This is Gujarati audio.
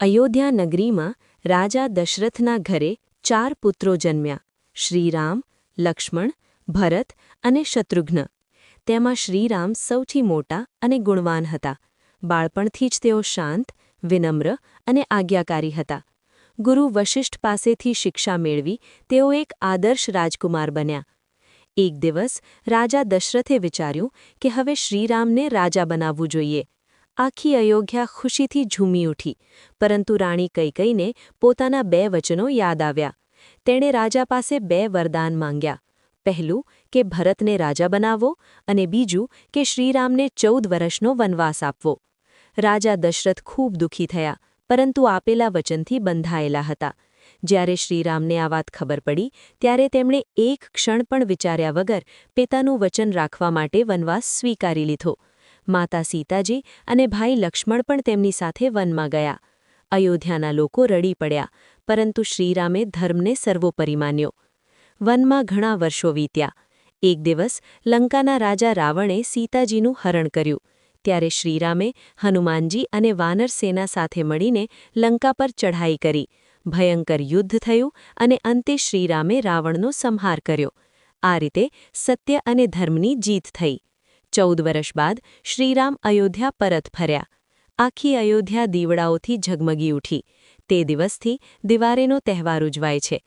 અયોધ્યા નગરીમાં રાજા દશરથના ઘરે ચાર પુત્રો જન્મ્યા. શ્રીરામ, લક્ષ્મણ, ભરત અને શત્રુઘ્ન. તેમાં શ્રીરામ સૌથી મોટા અને ગુણવાન હતા. બાળપણથી જ તેઓ શાંત, વિનમ્ર અને આજ્ઞાકારી હતા. ગુરુ વશિષ્ઠ પાસેથી શિક્ષા મેળવી તેઓ એક આદર્શ રાજકુમાર બન્યા. એક દિવસ રાજા દશરથે વિચાર્યું કે હવે શ્રીરામને રાજા બનાવવું જોઈએ. આખી અયોધ્યા ખુશીથી ઝૂમી ઉઠી, પરંતુ રાણી કૈકઈને પોતાના બે વચનો યાદ આવ્યા. તેણે રાજા પાસે બે વરદાન માંગ્યા. પહેલું, કે ભરતને રાજા બનાવો અને બીજું, કે શ્રીરામને ચૌદ વર્ષનો વનવાસ આપવો. રાજા દશરથ ખૂબ દુઃખી થયા, પરંતુ આપેલા વચનથી બંધાયેલા હતા. જ્યારે શ્રીરામને આ વાત ખબર પડી, ત્યારે તેમણે એક ક્ષણ પણ વિચાર્યા વગર પિતાનું વચન રાખવા માટે વનવાસ સ્વીકારી લીધો. માતા સીતાજી અને ભાઈ લક્ષ્મણ પણ તેમની સાથે વનમાં ગયા. અયોધ્યાના લોકો રડી પડ્યા, પરંતુ શ્રીરામે ધર્મને સર્વોપરી માન્યો. વનમાં ઘણા વર્ષો વીત્યા. એક દિવસ લંકાના રાજા રાવણે સીતાજીનું હરણ કર્યું. ત્યારે શ્રીરામે હનુમાનજી અને વાનર સેના સાથે મળીને લંકા પર ચઢાઈ કરી. ભયંકર યુદ્ધ થયું અને અંતે શ્રીરામે રાવણનો સંહાર કર્યો. આ રીતે સત્ય અને ધર્મની જીત થઈ. ચૌદ વર્ષ બાદ શ્રીરામ અયોધ્યા પરત ફર્યા. આખી અયોધ્યા દીવડાઓથી ઝગમગી ઉઠી. તે દિવસથી દિવારેનો તહેવાર ઉજવાય છે.